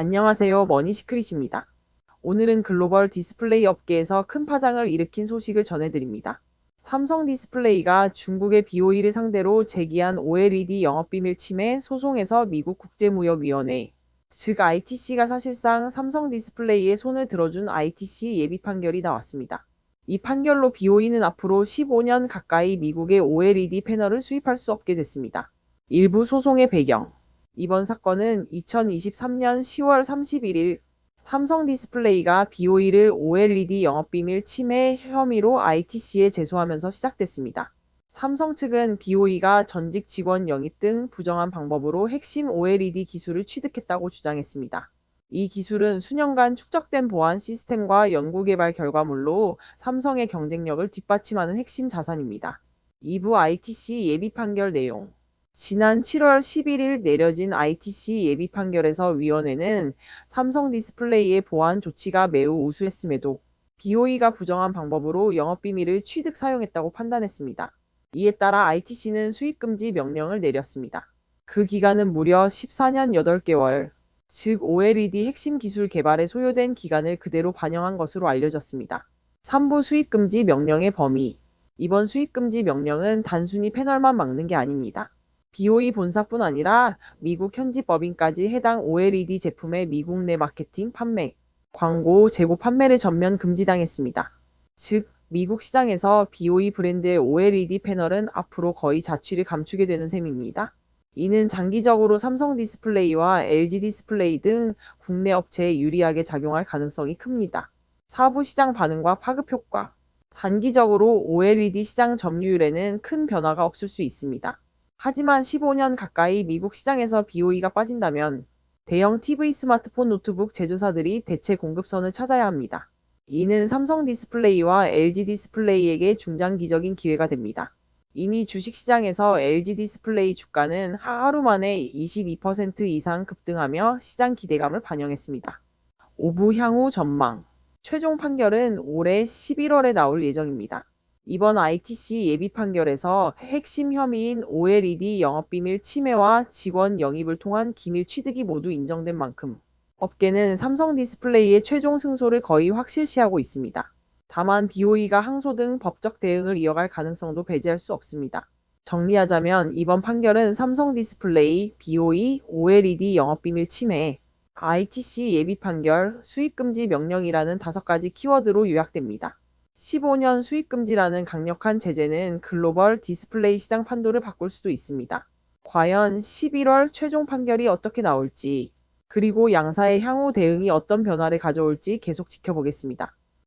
안녕하세요. 머니시크릿입니다. 오늘은 글로벌 디스플레이 업계에서 큰 파장을 일으킨 소식을 전해드립니다. 삼성 디스플레이가 중국의 BOE를 상대로 제기한 OLED 영업비밀 침해 소송에서 미국 국제무역위원회, 즉 ITC가 사실상 삼성 디스플레이의 손을 들어준 ITC 예비 판결이 나왔습니다. 이 판결로 BOE는 앞으로 15년 가까이 미국의 OLED 패널을 수입할 수 없게 됐습니다. 일부 소송의 배경 이번 사건은 2023년 10월 31일 삼성 디스플레이가 BOE를 OLED 영업비밀 침해 혐의로 ITC에 제소하면서 시작됐습니다. 삼성 측은 BOE가 전직 직원 영입 등 부정한 방법으로 핵심 OLED 기술을 취득했다고 주장했습니다. 이 기술은 수년간 축적된 보안 시스템과 연구개발 결과물로 삼성의 경쟁력을 뒷받침하는 핵심 자산입니다. 2부 ITC 예비 판결 내용 지난 7월 11일 내려진 ITC 예비 판결에서 위원회는 삼성 디스플레이의 보안 조치가 매우 우수했음에도 BOE가 부정한 방법으로 영업비밀을 취득 사용했다고 판단했습니다. 이에 따라 ITC는 수입금지 명령을 내렸습니다. 그 기간은 무려 14년 8개월, 즉 OLED 핵심 기술 개발에 소요된 기간을 그대로 반영한 것으로 알려졌습니다. 3부 수입금지 명령의 범위 이번 수입금지 명령은 단순히 패널만 막는 게 아닙니다. BOE 본사뿐 아니라 미국 현지 법인까지 해당 OLED 제품의 미국 내 마케팅, 판매, 광고, 재고 판매를 전면 금지당했습니다. 즉, 미국 시장에서 BOE 브랜드의 OLED 패널은 앞으로 거의 자취를 감추게 되는 셈입니다. 이는 장기적으로 삼성 디스플레이와 LG 디스플레이 등 국내 업체에 유리하게 작용할 가능성이 큽니다. 사부 시장 반응과 파급 효과 단기적으로 OLED 시장 점유율에는 큰 변화가 없을 수 있습니다. 하지만 15년 가까이 미국 시장에서 BOE가 빠진다면 대형 TV 스마트폰 노트북 제조사들이 대체 공급선을 찾아야 합니다. 이는 삼성 디스플레이와 LG 디스플레이에게 중장기적인 기회가 됩니다. 이미 주식시장에서 LG 디스플레이 주가는 하루 만에 22% 이상 급등하며 시장 기대감을 반영했습니다. 5부 향후 전망 최종 판결은 올해 11월에 나올 예정입니다. 이번 ITC 예비 판결에서 핵심 혐의인 OLED 영업비밀 침해와 직원 영입을 통한 기밀 취득이 모두 인정된 만큼 업계는 삼성 디스플레이의 최종 승소를 거의 확실시하고 있습니다. 다만 BOE가 항소 등 법적 대응을 이어갈 가능성도 배제할 수 없습니다. 정리하자면 이번 판결은 삼성 디스플레이, BOE, OLED 영업비밀 침해, ITC 예비 판결, 수입금지 명령이라는 다섯 가지 키워드로 요약됩니다. 15년 수입금지라는 강력한 제재는 글로벌 디스플레이 시장 판도를 바꿀 수도 있습니다. 과연 11월 최종 판결이 어떻게 나올지, 그리고 양사의 향후 대응이 어떤 변화를 가져올지 계속 지켜보겠습니다.